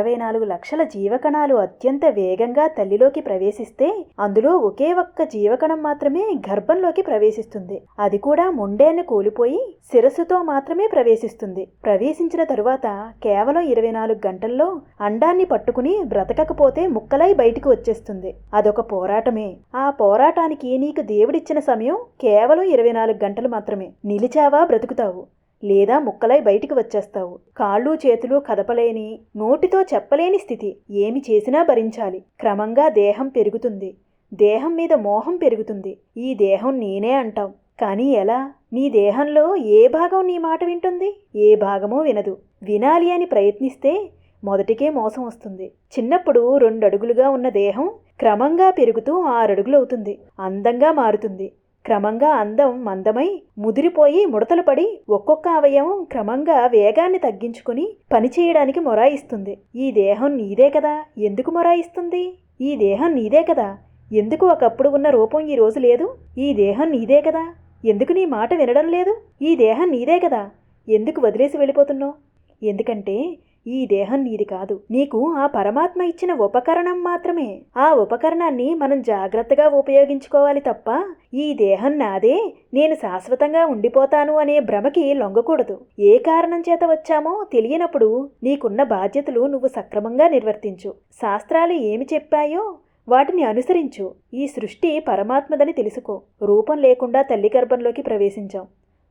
అరవై నాలుగు లక్షల జీవకణాలు అత్యంత వేగంగా తల్లిలోకి ప్రవేశిస్తే అందులో ఒకే ఒక్క జీవకణం మాత్రమే గర్భంలోకి ప్రవేశిస్తుంది. అది కూడా మొండేన్ని కోల్పోయి శిరస్సుతో మాత్రమే ప్రవేశిస్తుంది. ప్రవేశించిన తరువాత కేవలం ఇరవై నాలుగు గంటల్లో అండాన్ని పట్టుకుని బ్రతకకపోతే ముక్కలై బయటికి వచ్చేస్తుంది. అదొక పోరాటమే. ఆ పోరాటానికి నీకు దేవుడిచ్చిన సమయం కేవలం ఇరవై నాలుగు గంటలు మాత్రమే. నిలిచావా బ్రతుకుతావు. లేదా ముక్కలై బయటికి వచ్చేస్తావు. కాళ్ళు చేతులు కదపలేని నోటితో చెప్పలేని స్థితి. ఏమి చేసినా భరించాలి. క్రమంగా దేహం పెరుగుతుంది. దేహం మీద మోహం పెరుగుతుంది. ఈ దేహం నేనే అంటాం కానీ ఎలా? నీ దేహంలో ఏ భాగం నీ మాట వింటుంది? ఏ భాగమో వినదు. వినాలి అని ప్రయత్నిస్తే మొదటికే మోసం వస్తుంది. చిన్నప్పుడు రెండు అడుగులుగా ఉన్న దేహం క్రమంగా పెరుగుతూ ఆరడుగులవుతుంది. అందంగా మారుతుంది. క్రమంగా అందం మందమై ముదిరిపోయి ముడతలు పడి ఒక్కొక్క అవయవం క్రమంగా వేగాన్ని తగ్గించుకుని పనిచేయడానికి మొరాయిస్తుంది. ఈ దేహం నీదే కదా? ఎందుకు మొరాయిస్తుంది? ఈ దేహం నీదే కదా? ఎందుకు ఒకప్పుడు ఉన్న రూపం ఈ రోజు లేదు? ఈ దేహం నీదే కదా? ఎందుకు నీ మాట వినడం లేదు? ఈ దేహం నీదే కదా? ఎందుకు వదిలేసి వెళ్ళిపోతున్నావు? ఎందుకంటే ఈ దేహం నీది కాదు. నీకు ఆ పరమాత్మ ఇచ్చిన ఉపకరణం మాత్రమే. ఆ ఉపకరణాన్ని మనం జాగ్రత్తగా ఉపయోగించుకోవాలి తప్ప ఈ దేహం నాదే. నేను శాశ్వతంగా ఉండిపోతాను అనే భ్రమకి లొంగకూడదు. ఏ కారణం చేత వచ్చామో తెలియనప్పుడు నీకున్న బాధ్యతలు నువ్వు సక్రమంగా నిర్వర్తించు. శాస్త్రాలు ఏమి చెప్పాయో వాటిని అనుసరించు. ఈ సృష్టి పరమాత్మదని తెలుసుకో. రూపం లేకుండా తల్లి గర్భంలోకి ప్రవేశించాం.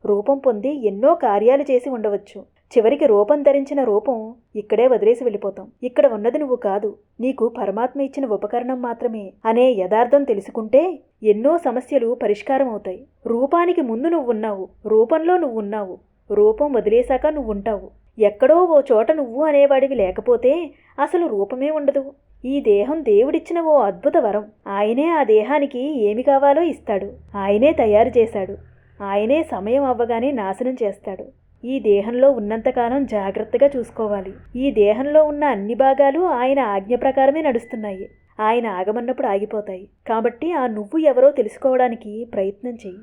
రూపం పొంది ఎన్నో కార్యాలు చేసి ఉండవచ్చు. చివరికి రూపం ధరించిన రూపం ఇక్కడే వదిలేసి వెళ్ళిపోతాం. ఇక్కడ ఉన్నది నువ్వు కాదు. నీకు పరమాత్మ ఇచ్చిన ఉపకరణం మాత్రమే. అనే యథార్థం తెలుసుకుంటే ఎన్నో సమస్యలు పరిష్కారం అవుతాయి. రూపానికి ముందు నువ్వున్నావు. రూపంలో నువ్వున్నావు. రూపం వదిలేశాక నువ్వుంటావు. ఎక్కడో ఓ చోట నువ్వు అనేవాడివి లేకపోతే అసలు రూపమే ఉండదు. ఈ దేహం దేవుడిచ్చిన ఓ అద్భుత వరం. ఆయనే ఆ దేహానికి ఏమి కావాలో ఇస్తాడు. ఆయనే తయారు చేశాడు. ఆయనే సమయం అవ్వగానే నాశనం చేస్తాడు. ఈ దేహంలో ఉన్నంతకాలం జాగ్రత్తగా చూసుకోవాలి. ఈ దేహంలో ఉన్న అన్ని భాగాలు ఆయన ఆజ్ఞ ప్రకారమే నడుస్తున్నాయి. ఆయన ఆగమన్నప్పుడు ఆగిపోతాయి. కాబట్టి ఆ నువ్వు ఎవరో తెలుసుకోవడానికి ప్రయత్నం చెయ్యి.